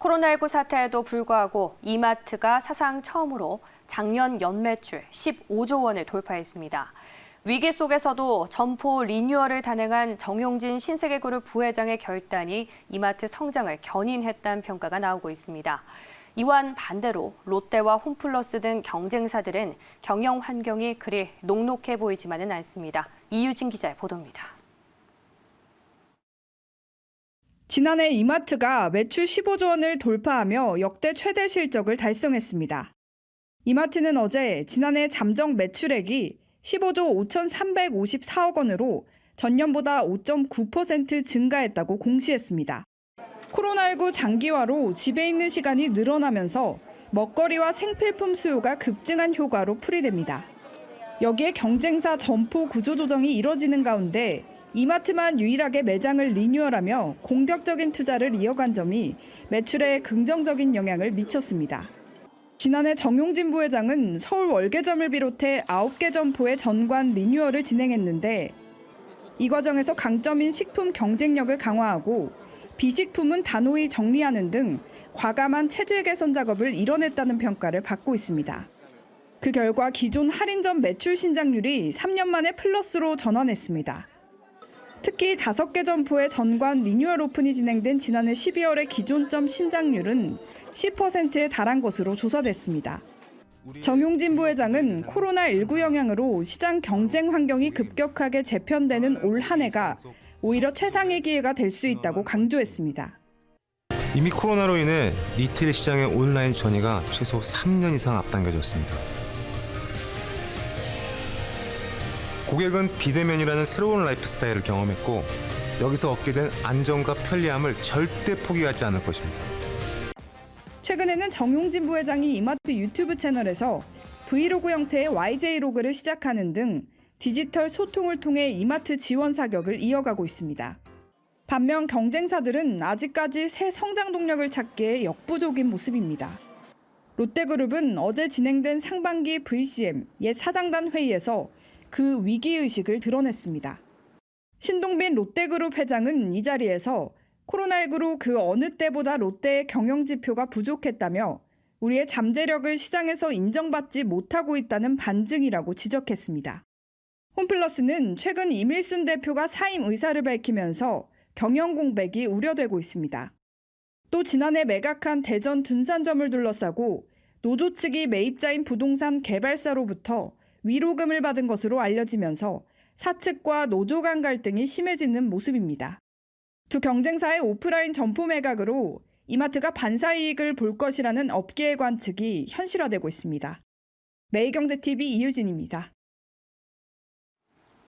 코로나19 사태에도 불구하고 이마트가 사상 처음으로 작년 연매출 15조 원을 돌파했습니다. 위기 속에서도 점포 리뉴얼을 단행한 정용진 신세계그룹 부회장의 결단이 이마트 성장을 견인했다는 평가가 나오고 있습니다. 이완 반대로 롯데와 홈플러스 등 경쟁사들은 경영 환경이 그리 녹록해 보이지만은 않습니다. 이유진 기자의 보도입니다. 지난해 이마트가 매출 15조 원을 돌파하며 역대 최대 실적을 달성했습니다. 이마트는 어제 지난해 잠정 매출액이 15조 5,354억 원으로 전년보다 5.9% 증가했다고 공시했습니다. 코로나19 장기화로 집에 있는 시간이 늘어나면서 먹거리와 생필품 수요가 급증한 효과로 풀이됩니다. 여기에 경쟁사 점포 구조 조정이 이뤄지는 가운데 이마트만 유일하게 매장을 리뉴얼하며 공격적인 투자를 이어간 점이 매출에 긍정적인 영향을 미쳤습니다. 지난해 정용진 부회장은 서울 월계점을 비롯해 9개 점포의 전관 리뉴얼을 진행했는데 이 과정에서 강점인 식품 경쟁력을 강화하고 비식품은 단호히 정리하는 등 과감한 체질 개선 작업을 이뤄냈다는 평가를 받고 있습니다. 그 결과 기존 할인점 매출 신장률이 3년 만에 플러스로 전환했습니다. 특히 5개 점포의 전관 리뉴얼 오픈이 진행된 지난해 12월의 기존점 신장률은 10%에 달한 것으로 조사됐습니다. 정용진 부회장은 코로나19 영향으로 시장 경쟁 환경이 급격하게 재편되는 올 한 해가 오히려 최상의 기회가 될 수 있다고 강조했습니다. 이미 코로나로 인해 리테일 시장의 온라인 전이가 최소 3년 이상 앞당겨졌습니다. 고객은 비대면이라는 새로운 라이프 스타일을 경험했고 여기서 얻게 된 안정과 편리함을 절대 포기하지 않을 것입니다. 최근에는 정용진 부회장이 이마트 유튜브 채널에서 브이로그 형태의 YJ로그를 시작하는 등 디지털 소통을 통해 이마트 지원 사격을 이어가고 있습니다. 반면 경쟁사들은 아직까지 새 성장 동력을 찾기에 역부족인 모습입니다. 롯데그룹은 어제 진행된 상반기 VCM 옛 사장단 회의에서 그 위기의식을 드러냈습니다. 신동빈 롯데그룹 회장은 이 자리에서 코로나19로 그 어느 때보다 롯데의 경영 지표가 부족했다며 우리의 잠재력을 시장에서 인정받지 못하고 있다는 반증이라고 지적했습니다. 홈플러스는 최근 이밀순 대표가 사임 의사를 밝히면서 경영 공백이 우려되고 있습니다. 또 지난해 매각한 대전 둔산점을 둘러싸고 노조 측이 매입자인 부동산 개발사로부터 위로금을 받은 것으로 알려지면서 사측과 노조 간 갈등이 심해지는 모습입니다. 두 경쟁사의 오프라인 점포 매각으로 이마트가 반사 이익을 볼 것이라는 업계의 관측이 현실화되고 있습니다. 매일경제TV 이유진입니다.